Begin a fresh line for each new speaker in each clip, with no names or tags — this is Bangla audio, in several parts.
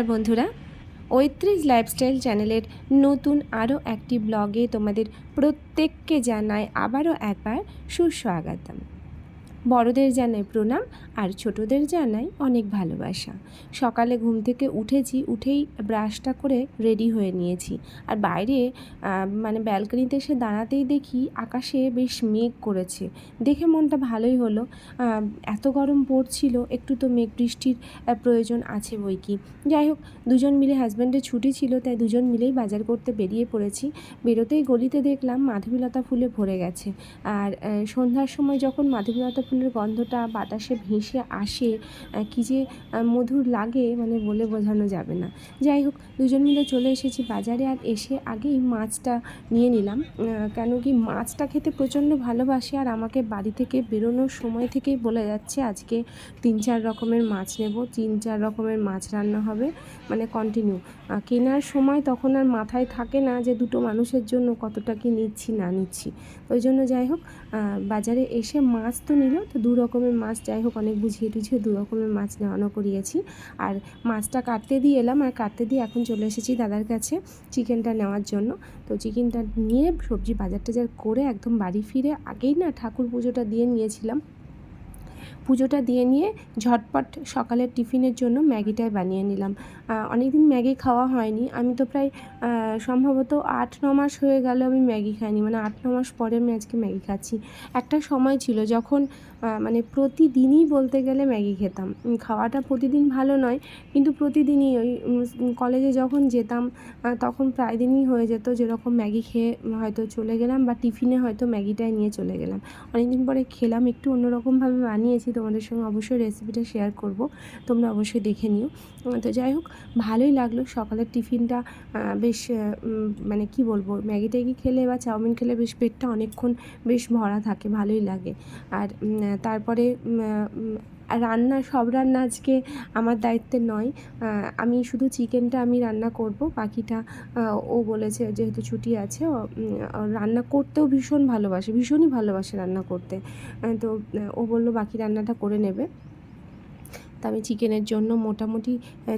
নমস্কার বন্ধুরা। ঐত্রিশ লাইফস্টাইল চ্যানেলের নতুন আরও একটি ব্লগে তোমাদের প্রত্যেককে জানায় আবারও একবার সুস্বাগতম। বড়দের জানাই প্রণাম আর ছোটদের জানাই অনেক ভালোবাসা। সকালে ঘুম থেকে উঠেছি, উঠেই ব্রাশটা করে রেডি হয়ে নিয়েছি। আর বাইরে মানে ব্যালকনিতে এসে দাঁড়াতেই দেখি আকাশে বেশ মেঘ করেছে। দেখে মনটা ভালোই হলো। এত গরম পড়ছিল, একটু তো মেঘ বৃষ্টির প্রয়োজন আছে বই কি। যাই হোক, দুজন মিলে হাজব্যান্ডের ছুটি ছিল, তাই দুজন মিলেই বাজার করতে বেরিয়ে পড়েছি। বেরোতেই গলিতে দেখলাম মাধবীলতা ফুলে ভরে গেছে। আর সন্ধ্যার সময় যখন মাধবীলতা ফুলের গন্ধটা বাতাসে ভেসে আসে কী যে মধুর লাগে মানে বলে বোঝানো যাবে না। যাই হোক, দুজন মিলে চলে এসেছি বাজারে আর এসে আগেই মাছটা নিয়ে নিলাম। কেন কি মাছটা খেতে প্রচণ্ড ভালোবাসি আর আমাকে বাড়ি থেকে বেরোনোর সময় থেকেই বলে যাচ্ছে, আজকে তিন চার রকমের মাছ নেব, তিন চার রকমের মাছ রান্না হবে। মানে কন্টিনিউ কেনার সময় তখন আর মাথায় থাকে না যে দুটো মানুষের জন্য কতটা কি নিচ্ছি, না নিচ্ছি। ওই জন্য যাই হোক বাজারে এসে মাছ তো নিল তো দু রকমের মাছ যাই হোক, অনেক বুঝিয়ে টুঝিয়ে দু রকমের মাছ নেওয়ানো করিয়েছি। আর মাছটা কাটতে দিয়ে এলাম, আর কাটতে দিয়ে এখন চলে এসেছি দাদার কাছে চিকেনটা নেওয়ার জন্য। তো চিকেনটা নিয়ে সবজি বাজার টাজার করে একদম বাড়ি ফিরে আগেই না ঠাকুর পুজোটা দিয়ে নিয়েছিলাম। পুজোটা দিয়ে নিয়ে ঝটপট সকালের টিফিনের জন্য ম্যাগিটাই বানিয়ে নিলাম। অনেক দিন ম্যাগি খাওয়া হয়নি। আমি তো প্রায় সম্ভবত আট, ন মাস হয়ে গেল আমি ম্যাগি খাইনি। মানে আট, ন মাস পরে আমি আজকে ম্যাগি খাচ্ছি। একটা সময় ছিল যখন মানে প্রতিদিনই বলতে গেলে ম্যাগি খেতাম। খাওয়াটা প্রতিদিন ভালো নয়, কিন্তু প্রতিদিনই ওই কলেজে যখন যেতাম তখন প্রায় দিনই হয়ে যেত যেরকম ম্যাগি খেয়ে হয়তো চলে গেলাম বা টিফিনে হয়তো ম্যাগিটাই নিয়ে চলে গেলাম। অনেকদিন পরে খেলাম, একটু অন্যরকমভাবে বানিয়েছি। তোমাদের সঙ্গে অবশ্যই রেসিপিটা শেয়ার করব, তোমরা অবশ্যই দেখে নিও। তো যাই হোক, ভালোই লাগল সকালের টিফিনটা বেশ মানে কি বলব, ম্যাগি ট্যাগি খেলে বা চাউমিন খেলে বেশ পেটটা অনেকক্ষণ বেশ ভরা থাকে, ভালোই লাগে। আর তারপরে আর রান্না, সব রান্না আজকে আমার দায়িত্বে নয়। আমি শুধু চিকেনটা আমি রান্না করব, বাকিটা ও বলেছে যেহেতু ছুটি আছে রান্না করতেও ভীষণ ভালোবাসে, ভীষণই ভালোবাসে রান্না করতে। তো, ও বলল বাকি রান্নাটা করে নেবে। তা আমি চিকেনের জন্য মোটামুটি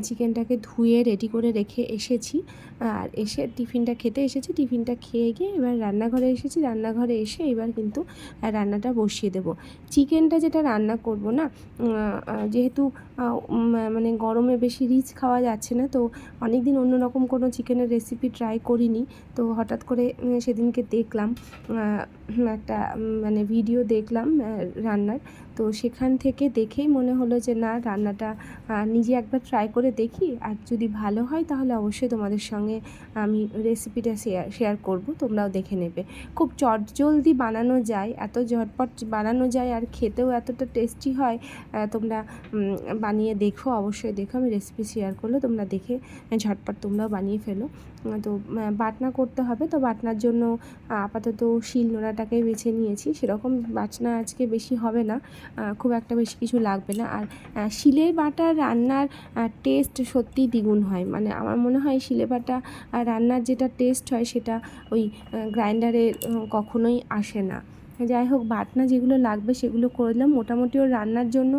চিকেনটাকে ধুয়ে রেডি করে রেখে এসেছি। আর এসে টিফিনটা খেতে এসেছি। টিফিনটা খেয়ে গিয়ে এবার রান্নাঘরে এসেছি। রান্নাঘরে এসে এবার কিন্তু রান্নাটা বসিয়ে দেব। চিকেনটা যেটা রান্না করব না যেহেতু মানে গরমে বেশি রিচ খাওয়া যাচ্ছে না, তো অনেক দিন অন্যরকম কোনো চিকেনের রেসিপি ট্রাই করিনি। তো হঠাৎ করে সেদিনকে দেখলাম একটা মানে ভিডিও দেখলাম রান্নার। তো সেখান থেকে দেখেই মনে হলো যে, না, রান্নাটা নিজে একবার ট্রাই করে দেখি। আর যদি ভালো হয়, তাহলে অবশ্যই তোমাদের সঙ্গে আমি রেসিপিটা শেয়ার শেয়ার করব। তোমরাও দেখে নেবে। খুব চটজলদি বানানো যায়, এত ঝটপট বানানো যায়, আর খেতেও এতটা টেস্টি হয় তোমরা বানিয়ে দেখো, অবশ্যই দেখো। আমি রেসিপি শেয়ার করলে তোমরা দেখে ঝটপট তোমরাও বানিয়ে ফেলো। তো বাটনা করতে হবে। তো বাটনার জন্য আপাতত শিল নোড়াটাকেই বেছে নিয়েছি, সেরকম বাটনা আজকে বেশি হবে না খুব একটা বেশি কিছু লাগবে না। আর শিলে বাটা রান্নার টেস্ট সত্যিই দ্বিগুণ হয়। মানে আমার মনে হয় শিলে বাটা রান্নার যেটা টেস্ট হয় সেটা ওই গ্রাইন্ডারে কখনোই আসে না। যাই হোক, বাটনা যেগুলো লাগবে সেগুলো করে দিলাম। মোটামুটি ওর রান্নার জন্য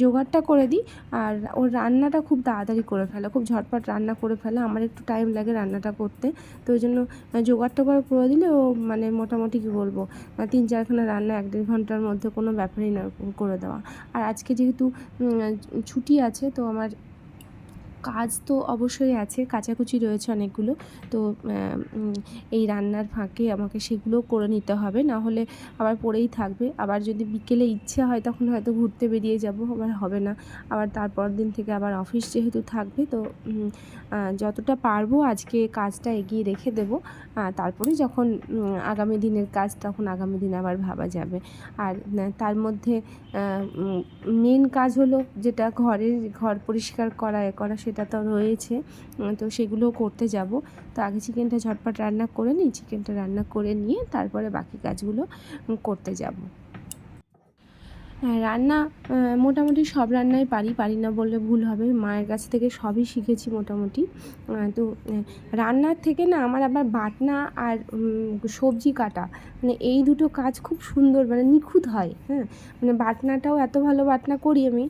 জোগাড়টা করে দিই। আর ওর রান্নাটা খুব তাড়াতাড়ি করে ফেলে, খুব ঝটপট রান্না করে ফেলে। আমার একটু টাইম লাগে রান্নাটা করতে। তো ওই জন্য জোগাড়টা করে করে দিলে ও মানে মোটামুটি কী বলব তিন চারখানা রান্না এক দেড় ঘণ্টার মধ্যে কোনো ব্যাপারই না, করে দেওয়া। আর আজকে যেহেতু ছুটি আছে, তো আমার কাজ তো অবশ্যই আছে, কাচাকুচি রয়েছে অনেকগুলো, তো এই রান্নার ফাঁকে আমাকে সেগুলোও করে নিতে হবে, না হলে আবার পড়েই থাকবে, আবার যদি বিকেলে ইচ্ছে হয় তখন হয়তো ঘুরতে বেরিয়ে যাব, আবার হবে না, আবার তারপর দিন থেকে আবার অফিস যেহেতু থাকবে, তো যতটা পারব আজকে কাজটা এগিয়ে রেখে দেবো তারপরে যখন আগামী দিনের কাজ তখন আগামী দিন আবার ভাবা যাবে, আর তার মধ্যে মেন কাজ হলো যেটা ঘরের, ঘর পরিষ্কার করা, এ করা সেটা তো রয়েছে। তো সেগুলো করতে যাব। তো আগে চিকেনটা ঝটপট রান্না করে নিই, চিকেনটা রান্না করে নিয়ে তারপরে বাকি কাজগুলো করতে যাব। রান্না মোটামুটি সব রান্নাই পারি পারি না বললে ভুল হবে। মায়ের কাছ থেকে সবই শিখেছি মোটামুটি। তো রান্নার থেকে না আমার আবার বাটনা আর সবজি কাটা মানে এই দুটো কাজ খুব সুন্দর মানে নিখুঁত হয় হ্যাঁ। মানে বাটনাটাও এত ভালো বাটনা করি আমি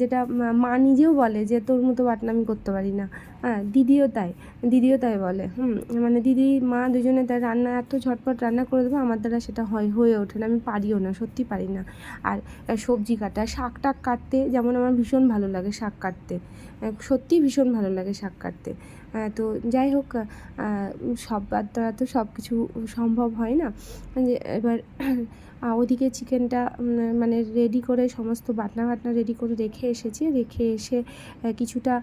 যেটা মা নিজেও বলে যে তোর মতো বাটনা আমি করতে পারি না। হ্যাঁ দিদিও তাই দিদিও তাই বলে, হুম। মানে দিদি, মা দুজনে তাই রান্না, এত ঝটপট রান্না করে দেবে, আমার দ্বারা সেটা হয়, হয়ে ওঠে না, আমি পারিও না, সত্যি পারি না। আর সবজি কাটা, শাক টাক কাটতে যেমন আমার ভীষণ ভালো লাগে শাক কাটতে। সত্যিই ভীষণ ভালো লাগে শাক কাটতে। তো যাই হোক সবার দ্বারা তো সব কিছু সম্ভব হয় না। যে এবার ওদিকে চিকেনটা মানে রেডি করে সমস্ত বাটনা বাটনা রেডি করে রেখে এসেছি। রেখে এসে কিছুটা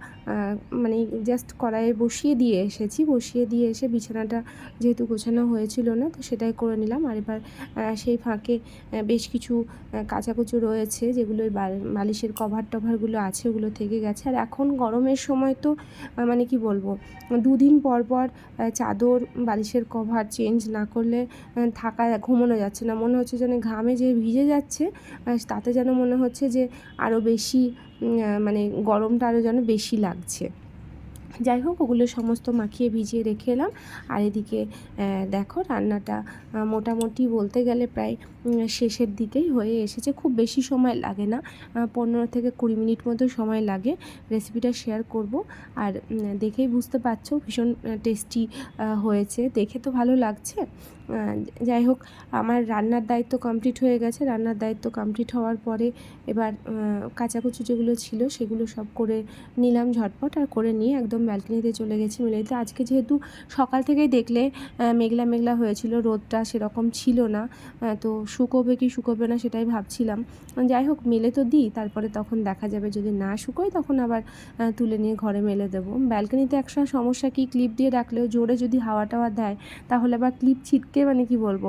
মানে জাস্ট কড়াইয়ে বসিয়ে দিয়ে এসেছি। বসিয়ে দিয়ে এসে বিছানাটা যেহেতু গোছানো হয়েছিল না, তো সেটাই করে নিলাম। আর এবার সেই ফাঁকে বেশ কিছু কাচাকুচো রয়েছে, যেগুলো ওই বালিশের কভার টভারগুলো আছে, ওগুলো থেকে গেছে। আর এখন গরমের সময় তো মানে কি বলব দুদিন পর পর চাদর, বালিশের কভার চেঞ্জ না করলে থাকা ঘুমানো যাচ্ছে না। মনে হচ্ছে যেন ঘামে যে ভিজে যাচ্ছে তাতে যেন মনে হচ্ছে যে আরও বেশি মানে গরমটা আরও যেন বেশি লাগছে। যাই হোক, ওগুলো সমস্ত মাখিয়ে ভিজিয়ে রেখে এলাম। আর এদিকে দেখো রান্নাটা মোটামুটি বলতে গেলে প্রায় শেষের দিকেই হয়ে এসেছে। খুব বেশি সময় লাগে না পনেরো থেকে কুড়ি মিনিট মতো সময় লাগে রেসিপিটা শেয়ার করব। আর দেখেই বুঝতে পারছ, ভীষণ টেস্টি হয়েছে। দেখে তো ভালো লাগছে। যাই হোক, আমার রান্নার দায়িত্ব কমপ্লিট হয়ে গেছে। রান্নার দায়িত্ব কমপ্লিট হওয়ার পরে এবার কাচাকুচি যেগুলো ছিল সেগুলো সব করে নিলাম ঝটপট। আর করে নিয়ে একদম ব্যালকনিতে চলে গেছি মিলেতে আজকে যেহেতু সকাল থেকেই দেখলে মেঘলা মেঘলা হয়েছিল, রোদটা সেরকম ছিল না তো শুকোবে কি শুকোবে না সেটাই ভাবছিলাম। যাই হোক, মেলে তো দিই, তারপরে তখন দেখা যাবে। যদি না শুকোয় তখন আবার তুলে নিয়ে ঘরে মেলে দেবো। ব্যালকনিতে একসময় সমস্যা কি ক্লিপ দিয়ে রাখলেও জোরে যদি হাওয়া টাওয়া দেয়, তাহলে আবার ক্লিপ ছিটকে মানে কি বলব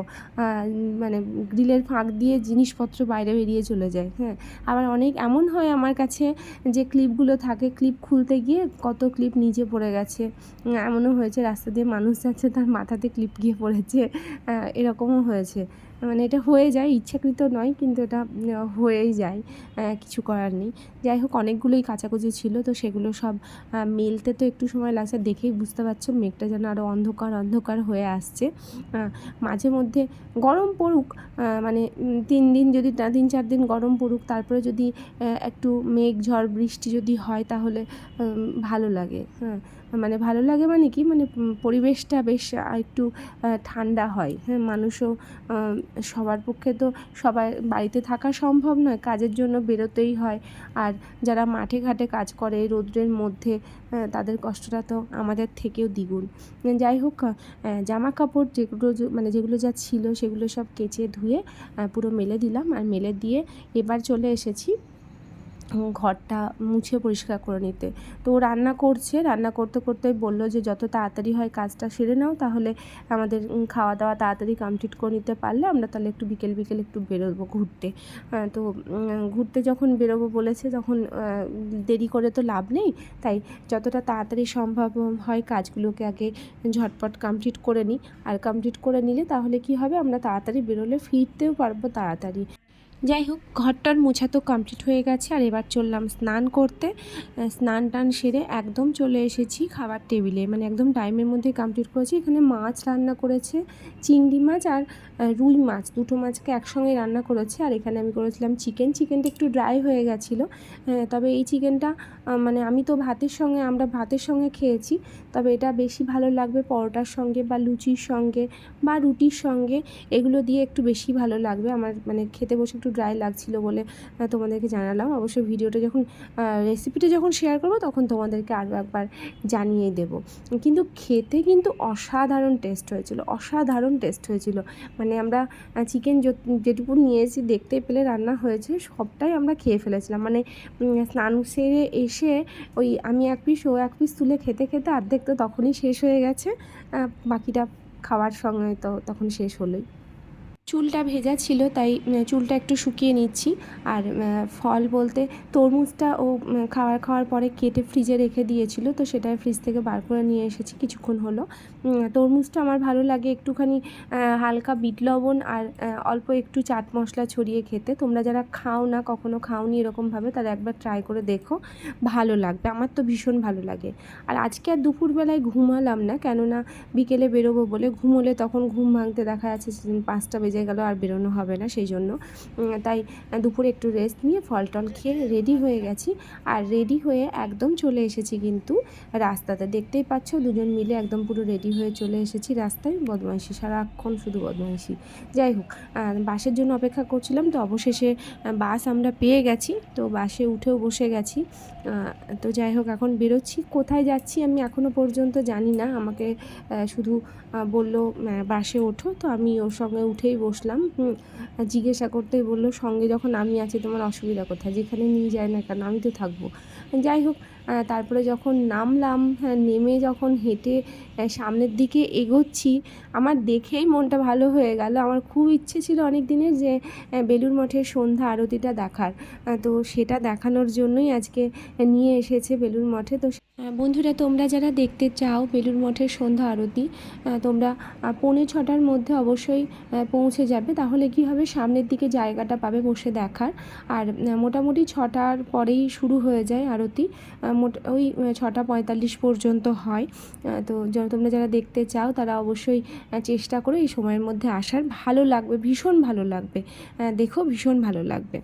মানে গ্রিলের ফাঁক দিয়ে জিনিসপত্র বাইরে বেরিয়ে চলে যায় হ্যাঁ। আবার অনেক এমন হয় আমার কাছে যে ক্লিপগুলো থাকে ক্লিপ খুলতে গিয়ে কত ক্লিপ নিচে পড়ে গেছে। এমনও হয়েছে রাস্তা দিয়ে মানুষ যাচ্ছে, তার মাথাতে ক্লিপ গিয়ে পড়েছে। এরকমও হয়েছে। মানে এটা হয়ে যায়, ইচ্ছাকৃত নয় কিন্তু এটা হয়েই যায় কিছু করার নেই। যাই হোক, অনেকগুলোই কাচাকুচি ছিল তো সেগুলো সব মেলতে তো একটু সময় লাগছে, দেখেই বুঝতে পারছ মেঘটা যেন আরও অন্ধকার অন্ধকার হয়ে আসছে। মাঝে মধ্যে গরম পড়ুক মানে তিন দিন যদি তিন চার দিন গরম পড়ুক, তারপরে যদি একটু মেঘ, ঝড়, বৃষ্টি যদি হয় তাহলে ভালো লাগে। হ্যাঁ মানে ভালো লাগে মানে কি? মানে পরিবেশটা বেশ একটু ঠান্ডা হয়। হ্যাঁ মানুষও সবার পক্ষে তো সবাই বাড়িতে থাকা সম্ভব নয়, কাজের জন্য বেরোতেই হয়। আর যারা মাঠে ঘাটে কাজ করে, রৌদ্রের মধ্যে তাদের কষ্টটা তো আমাদের থেকেও দ্বিগুণ। যাই হোক জামা কাপড় যেগুলো মানে যেগুলো যা ছিল, সেগুলো সব কেচে ধুয়ে পুরো মেলে দিলাম। আর মেলে দিয়ে এবার চলে এসেছি ঘরটা মুছে পরিষ্কার করে নিতে। তো ও রান্না করছে, রান্না করতে করতে বলল যে, যত তাড়াতাড়ি হয় কাজটা সেরে নাও, তাহলে আমাদের খাওয়া দাওয়া তাড়াতাড়ি কমপ্লিট করে নিতে পারলে আমরা তাহলে একটু বিকেল বিকেল একটু বেরোবো ঘুরতে। তো ঘুরতে যখন বেরোবো বলেছে, তখন দেরি করে তো লাভ নেই। তাই যতটা তাড়াতাড়ি সম্ভব হয় কাজগুলোকে আগে ঝটপট কমপ্লিট করে নিই। আর কমপ্লিট করে নিলে তাহলে কি হবে? আমরা তাড়াতাড়ি বেরোলে ফিরতেও পারব তাড়াতাড়ি। যাই হোক, ঘরটার মোছা তো কমপ্লিট হয়ে গেছে আর এবার চললাম স্নান করতে। স্নান টান সেরে একদম চলে এসেছি খাবার টেবিলে। মানে একদম টাইমের মধ্যে কমপ্লিট করেছি। এখানে মাছ রান্না করেছে, চিংড়ি মাছ আর রুই মাছ। দুটো মাছকে একসঙ্গে রান্না করেছে আর এখানে আমি করেছিলাম চিকেন চিকেনটা একটু ড্রাই হয়ে গেছিল। তবে এই চিকেনটা মানে আমি তো ভাতের সঙ্গে, আমরা ভাতের সঙ্গে খেয়েছি। তবে এটা বেশি ভালো লাগবে পরোটার সঙ্গে বা লুচির সঙ্গে বা রুটির সঙ্গে। এগুলো দিয়ে একটু বেশি ভালো লাগবে। আমার মানে খেতে বসে একটু ড্রাই লাগছিল বলে তোমাদেরকে জানালাম। অবশ্যই ভিডিওটা যখন রেসিপিটা যখন শেয়ার করব, তখন তোমাদেরকে আরও একবার জানিয়ে দেব। কিন্তু খেতে কিন্তু অসাধারণ টেস্ট হয়েছিল, অসাধারণ টেস্ট হয়েছিল। মানে আমরা চিকেন যেটুকু নিয়েছি, দেখতে পেলে রান্না হয়েছে, সবটাই আমরা খেয়ে ফেলেছিলাম। মানে স্নান সেরে এসে ওই আমি এক পিস ও এক পিস তুলে খেতে খেতে অর্ধেক তো তখনই শেষ হয়ে গেছে বাকিটা খাওয়ার সঙ্গে তো তখন শেষ হলোই। চুলটা ভেজা ছিল, তাই চুলটা একটু শুকিয়ে নিচ্ছি। আর ফল বলতে তরমুজটা ও খাওয়ার খাওয়ার পরে কেটে ফ্রিজে রেখে দিয়েছিল, তো সেটা ফ্রিজ থেকে বার করে নিয়ে এসেছি কিছুক্ষণ হলো। তরমুজটা আমার ভালো লাগে একটুখানি হালকা বিট লবণ আর অল্প একটু চাট মশলা ছড়িয়ে খেতে। তোমরা যারা খাও না, কখনো খাওনি এরকমভাবে তারা একবার ট্রাই করে দেখো, ভালো লাগবে, আমার তো ভীষণ ভালো লাগে। আর আজকে আর দুপুরবেলায় ঘুমালাম না, কেননা বিকেলে বেরোবো বলে ঘুমোলে তখন ঘুম ভাঙতে দেখা যাচ্ছে পাঁচটা বেজে গেল আর বেরোনো হবে না সেই জন্য। তাই দুপুরে একটু রেস্ট নিয়ে ফল টল খেয়ে রেডি হয়ে গেছি। আর রেডি হয়ে একদম চলে এসেছি কিন্তু রাস্তাতে। দেখতেই পাচ্ছ দুজন মিলে একদম পুরো রেডি হয়ে চলে এসেছি রাস্তায়। বদমাইশি সারাক্ষণ শুধু বদমাইশি। যাই হোক বাসের জন্য অপেক্ষা করছিলাম তো অবশেষে বাস আমরা পেয়ে গেছি। তো বাসে উঠেও বসে গেছি। তো যাই হোক, এখন বেরোচ্ছি। কোথায় যাচ্ছি আমি এখনও পর্যন্ত জানি না। আমাকে শুধু বলল বাসে ওঠো। তো আমি ওর সঙ্গে উঠেই বসলাম জিজ্ঞাসা করতেই বলল সঙ্গে যখন আমি আছি তোমার অসুবিধা কোথায়? যেখানে নিয়ে যায় না কেন? আমি তো থাকব। যাই হোক তারপরে যখন নামলাম হ্যাঁ, নেমে যখন হেঁটে সামনের দিকে এগোচ্ছি আমার দেখেই মনটা ভালো হয়ে গেল। আমার খুব ইচ্ছে ছিল অনেক দিনের যে বেলুড় মঠের সন্ধ্যা আরতিটা দেখার। তো সেটা দেখানোর জন্যই আজকে নিয়ে এসেছে বেলুড় মঠে। তো বন্ধুরা, তোমরা যারা দেখতে চাও বেলুর মঠের সন্ধ্যা আরতি তোমরা পৌনে ছটার মধ্যে অবশ্যই পৌঁছে যাবে। তাহলে কি হবে? সামনের দিকে জায়গাটা পাবে বসে দেখার। আর মোটামুটি ছটার পরেই শুরু হয়ে যায় আরতি। ওই ছটা পঁয়তাল্লিশ পর্যন্ত হয়। তো তোমরা যারা দেখতে চাও, তারা অবশ্যই চেষ্টা করো এই সময়ের মধ্যে আসার। ভালো লাগবে, ভীষণ ভালো লাগবে। দেখো, ভীষণ ভালো লাগবে।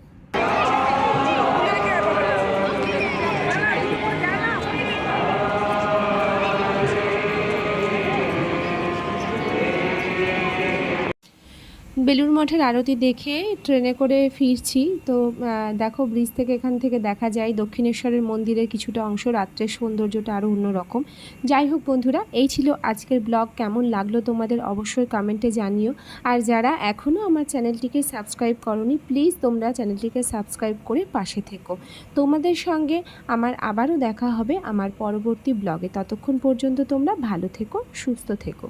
বেলুড় মঠের আরতি দেখে ট্রেনে করে ফিরছি। তো দেখো ব্রিজ থেকে এখান থেকে দেখা যায় দক্ষিণেশ্বরের মন্দিরের কিছুটা অংশ রাত্রের সৌন্দর্যটা আরও অন্যরকম। যাই হোক বন্ধুরা, এই ছিল আজকের ব্লগ। কেমন লাগল তোমাদের অবশ্যই কমেন্টে জানিও। আর যারা এখনও আমার চ্যানেলটিকে সাবস্ক্রাইব করনি, প্লিজ তোমরা চ্যানেলটিকে সাবস্ক্রাইব করে পাশে থেকো। তোমাদের সঙ্গে আমার আবারও দেখা হবে আমার পরবর্তী ব্লগে। ততক্ষণ পর্যন্ত তোমরা ভালো থেকো, সুস্থ থেকো।